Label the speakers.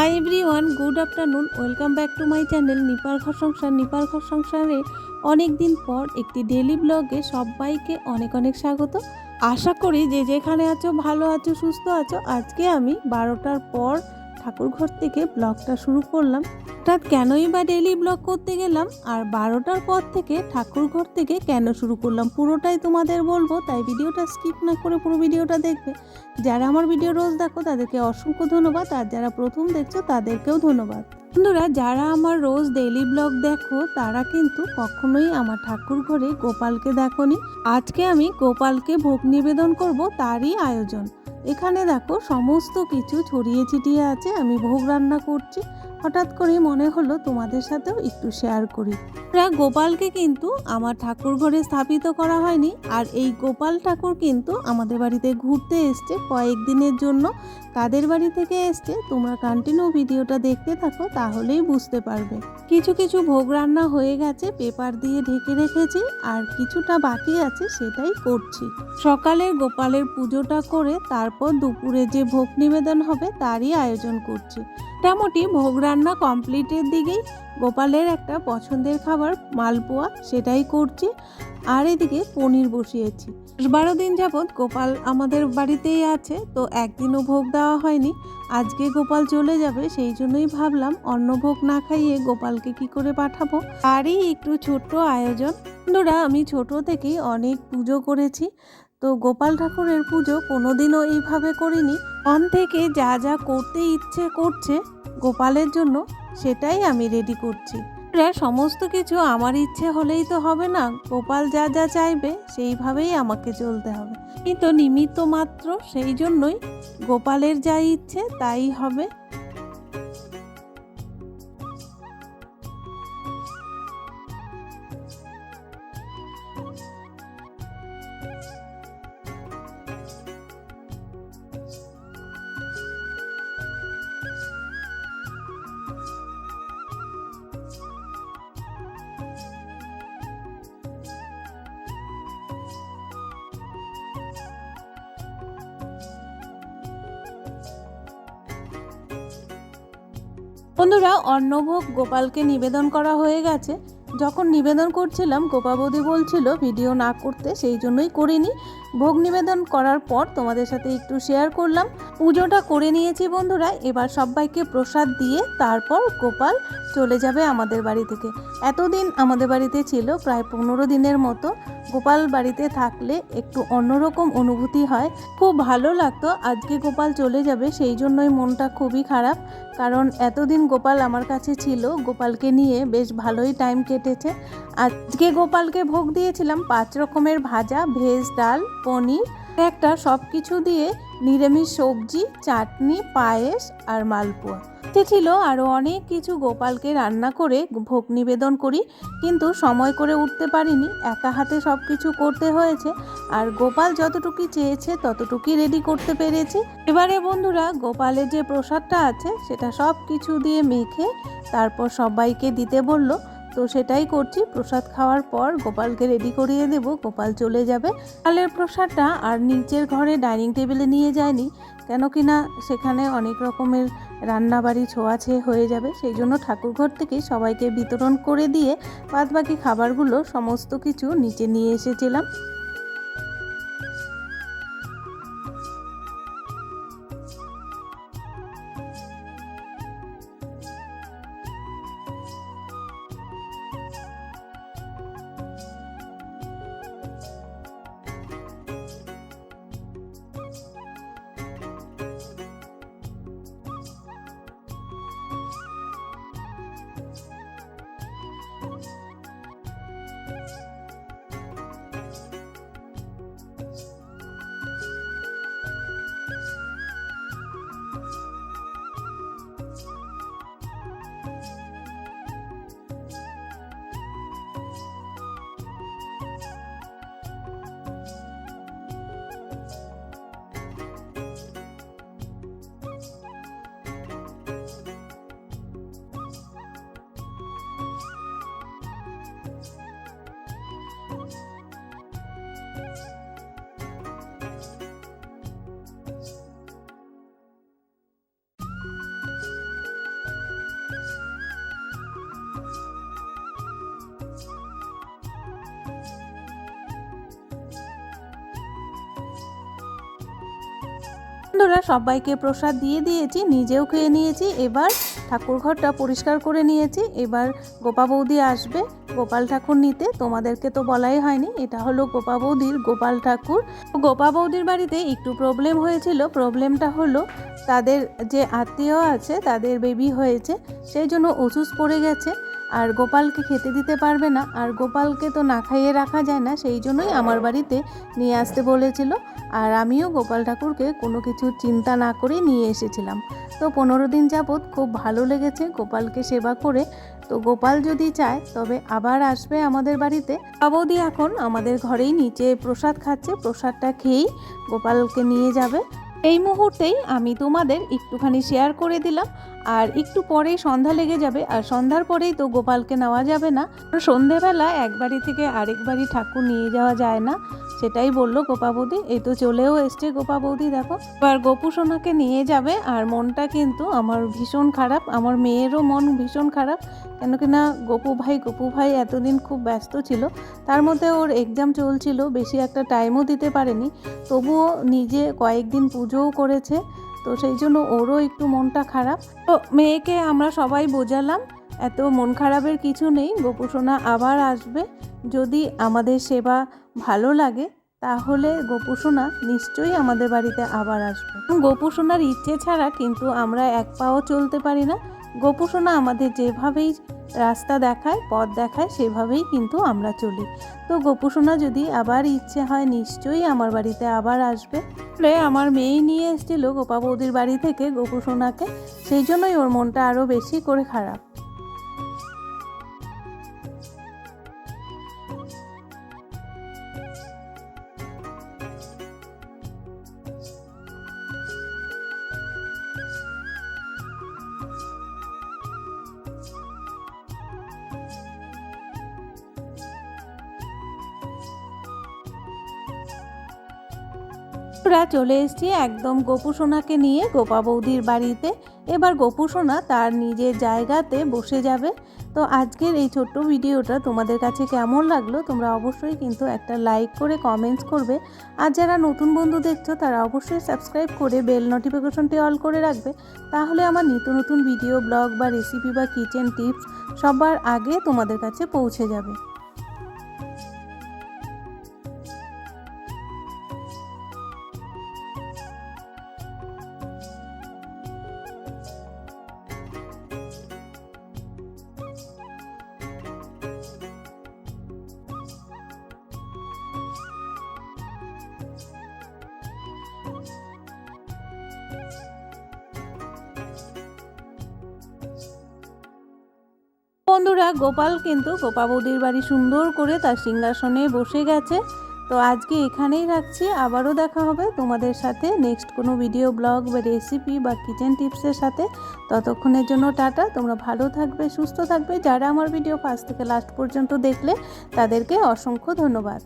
Speaker 1: Hi everyone good afternoon welcome back to my channel নিপার ঘর সংসার নিপার ঘর সংসারে অনেক দিন পর একটি ডেলি ব্লগে সবাইকে অনেক অনেক স্বাগত। আশা করি যে যেখানে আছো, ভালো আছো, সুস্থ আছো, আজকে আমি বারোটার পর ঠাকুর ঘর থেকে ব্লগটা শুরু করলাম। তা কেনই বা ডেলি ব্লগ করতে গেলাম? আর বারোটার পর থেকে ঠাকুরঘর থেকে কেন শুরু করলাম? পুরোটাই তোমাদের বলব, তাই ভিডিওটা স্কিপ না করে পুরো ভিডিওটা দেখবে। যারা আমার ভিডিও রোজ দেখো, তাদেরকে অসংখ্য ধন্যবাদ। আর যারা প্রথম দেখছ, তাদেরকেও ধন্যবাদ। বন্ধুরা, যারা আমার রোজ ডেইলি ব্লগ দেখো, তারা কিন্তু কখনোই আমার ঠাকুর ঘরে গোপালকে দেখোনি। আজকে আমি গোপালকে ভোগ নিবেদন করব, তারই আয়োজন। এখানে দেখো, সমস্ত কিছু ছড়িয়ে ছিটিয়ে আছে, আমি ভোগ রান্না করছি। হঠাৎ করে মনে হলো তোমাদের সাথেও একটু শেয়ার করি। আমরা গোপালকে কিন্তু আমার ঠাকুর ঘরে স্থাপিত করা হয়নি আর এই গোপাল ঠাকুর কিন্তু আমাদের বাড়িতে ঘুরতে এসছে কয়েকদিনের জন্য। কাদের বাড়ি থেকে এসছে। তোমরা কন্টিনিউ ভিডিওটা দেখতে থাকো, তাহলেই বুঝতে পারবে। কিছু কিছু ভোগ রান্না হয়ে গেছে, পেপার দিয়ে ঢেকে রেখেছি আর কিছুটা বাকি আছে সেটাই করছি। সকালে গোপালের পুজোটা করে তারপর দুপুরে যে ভোগ নিবেদন হবে তারই আয়োজন করছি। মোটামুটি ভোগ রান্না কমপ্লিটের দিকেই গোপালের একটা পছন্দের খাবার মালপোয়া সেটাই করছি। আর এদিকে পনির বসিয়েছি। বারো দিন যাবৎ গোপাল আমাদের বাড়িতেই আছে, তো একদিনও ভোগ দেওয়া হয়নি। আজকে গোপাল চলে যাবে, সেই জন্যই ভাবলাম অন্ন ভোগ না খাইয়ে গোপালকে কি করে পাঠাবো। তারই একটু ছোট্ট আয়োজন। বন্ধুরা, আমি ছোট থেকেই অনেক পুজো করেছি তো গোপাল ঠাকুরের পুজো কোনোদিনও এইভাবে করিনি। মন থেকে যা যা করতে ইচ্ছে করছে গোপালের জন্য, সেটাই আমি রেডি করছি। সমস্ত কিছু আমার ইচ্ছে হলেই তো হবে না। গোপাল যা যা চাইবে, সেইভাবেই আমাকে চলতে হবে। কিন্তু নিমিত্ত মাত্র, সেই জন্যই গোপালের যা ইচ্ছে তাই হবে। বন্ধুরা অন্নভোগ গোপালকে নিবেদন করা হয়ে গেছে। যখন নিবেদন করছিলাম গোপা বৌদি বলছিল, ভিডিও না করতে সেই জন্যই করিনি। ভোগ নিবেদন করার পর তোমাদের সাথে একটু শেয়ার করলাম। পুজোটা করে নিয়েছি বন্ধুরা। এবার সবাইকে প্রসাদ দিয়ে তারপর গোপাল চলে যাবে আমাদের বাড়ি থেকে। এতদিন আমাদের বাড়িতে ছিল প্রায় পনেরো দিনের মতো। গোপাল বাড়িতে থাকলে একটু অন্যরকম অনুভূতি হয়। খুব ভালো লাগতো আজকে গোপাল চলে যাবে, সেই জন্যই মনটা খুবই খারাপ। কারণ এতদিন গোপাল আমার কাছে ছিল, গোপালকে নিয়ে বেশ ভালোই টাইম কেটেছে। আজকে গোপালকে ভোগ দিয়েছিলাম পাঁচ রকমের ভাজা, ভেজ, ডাল, পনির একটা একটা সব কিছু দিয়ে নিরামিষ সবজি, চাটনি, পায়েস আর মালপোয়া। তে ছিল আরও অনেক কিছু গোপালকে রান্না করে ভোগ নিবেদন করি, কিন্তু সময় করে উঠতে পারিনি। একা হাতে সব কিছু করতে হয়েছে আর গোপাল যতটুকু চেয়েছে ততটুকুই রেডি করতে পেরেছি। এবারে বন্ধুরা, গোপালের যে প্রসাদটা আছে সেটা সব কিছু দিয়ে মেখে তারপর সবাইকে দিতে বলল। তো সেটাই করছি। প্রসাদ খাওয়ার পর গোপালকে রেডি করিয়ে দেব। গোপাল চলে যাবে। কালের প্রসাদটা আর নিচের ঘরে ডাইনিং টেবিলে নিয়ে যায়নি। কেন কি না সেখানে অনেক রকমের রান্নাবাড়ি ছোঁয়াছে হয়ে যাবে। সেই জন্য ঠাকুরঘর থেকে সবাইকে বিতরণ করে দিয়ে বাদবাকি খাবারগুলো সমস্ত কিছু নিচে নিয়ে এসেছিলাম। বন্ধুরা, সবাইকে প্রসাদ দিয়ে দিয়েছি, নিজেও খেয়ে নিয়েছি। এবার ঠাকুর ঘরটা পরিষ্কার করে নিয়েছি। এবার গোপা বৌদি আসবে, গোপাল ঠাকুর নিতে। তোমাদেরকে তো বলাই হয়নি, এটা হলো গোপা বৌদির গোপাল ঠাকুর। গোপা বৌদির বাড়িতে একটু প্রবলেম হয়েছিল। প্রবলেমটা হলো তাদের যে আত্মীয় আছে, তাদের বেবি হয়েছে, সেই জন্য ওষুধ পড়ে গেছে। আর গোপালকে খেতে দিতে পারবে না। আর গোপালকে তো না খাইয়ে রাখা যায় না, সেই জন্যই আমার বাড়িতে নিয়ে আসতে বলেছিল। আর আমিও গোপাল ঠাকুরকে কোনো কিছু চিন্তা না করে নিয়ে এসেছিলাম। তো পনেরো দিন যাবৎ খুব ভালো লেগেছে গোপালকে সেবা করে। তো গোপাল যদি চায়, তবে আবার আসবে আমাদের বাড়িতে। বাবৌদি এখন আমাদের ঘরেই নিচে প্রসাদ খাচ্ছে। প্রসাদটা খেয়েই গোপালকে নিয়ে যাবে। এই মুহূর্তেই আমি তোমাদের একটুখানি শেয়ার করে দিলাম। আর একটু পরেই সন্ধ্যা লেগে যাবে, আর সন্ধ্যার পরেই তো গোপালকে নেওয়া যাবে না। সন্ধেবেলা এক বাড়ি থেকে আরেক বাড়ি ঠাকুর নিয়ে যাওয়া যায় না। সেটাই বলল গোপা বৌদি। এই তো চলেও এসছে গোপা বৌদি, দেখো। এবার গোপু সোনাকে নিয়ে যাবে, আর মনটা কিন্তু আমার ভীষণ খারাপ, আমার মেয়েরও মন ভীষণ খারাপ, কেন কি না গোপু ভাই গোপু ভাই এতদিন খুব ব্যস্ত ছিল, তার মধ্যে ওর এক্সাম চলছিল, বেশি একটা টাইমও দিতে পারেনি, তবুও নিজে কয়েকদিন পুজোও করেছে, তো সেই জন্য ওরও একটু মনটা খারাপ। তো মেয়েকে আমরা সবাই বোঝালাম এত মন খারাপের কিছু নেই গোপুসোনা আবার আসবে। যদি আমাদের সেবা ভালো লাগে, তাহলে গোপুসোনা নিশ্চয়ই আমাদের বাড়িতে আবার আসবে। গোপুসোনার ইচ্ছে ছাড়া কিন্তু আমরা এক পাও চলতে পারি না। গোপুসোনা আমাদের যেভাবেই রাস্তা দেখায়, পথ দেখায়, সেভাবেই কিন্তু আমরা চলি। তো গোপুসোনা যদি আবার ইচ্ছে হয়, নিশ্চয়ই আমার বাড়িতে আবার আসবে। আমার মেয়েই নিয়ে এসেছিল গোপা বৌদির বাড়ি থেকে গোপুসোনাকে সেই জন্যই ওর মনটা আরও বেশি করে খারাপ। আমরা চলে এসেছি একদম গোপু সোনাকে নিয়ে গোপা বৌদির বাড়িতে। এবার গোপু সোনা তার নিজের জায়গাতে বসে যাবে। তো আজকের এই ছোট্ট ভিডিওটা তোমাদের কাছে কেমন লাগল তোমরা অবশ্যই কিন্তু একটা লাইক করে কমেন্টস করবে। আর যারা নতুন বন্ধু দেখছ, তারা অবশ্যই সাবস্ক্রাইব করে বেল নোটিফিকেশনটি অল করে রাখবে। তাহলে আমার নিত্য নতুন ভিডিও ব্লগ বা রেসিপি বা কিচেন টিপস সবার আগে তোমাদের কাছে পৌঁছে যাবে। বন্ধুরা, গোপাল কিন্তু গোপা বৌদির বাড়ি সুন্দর করে তার সিংহাসনে বসে গেছে। তো আজকে এখানেই রাখছি। আবারও দেখা হবে তোমাদের সাথে নেক্সট কোনো ভিডিও, ব্লগ বা রেসিপি বা কিচেন টিপসের সাথে। ততক্ষণের জন্য টাটা। তোমরা ভালো থাকবে, সুস্থ থাকবে। যারা আমার ভিডিও ফার্স্ট থেকে লাস্ট পর্যন্ত দেখলে তাদেরকে অসংখ্য ধন্যবাদ।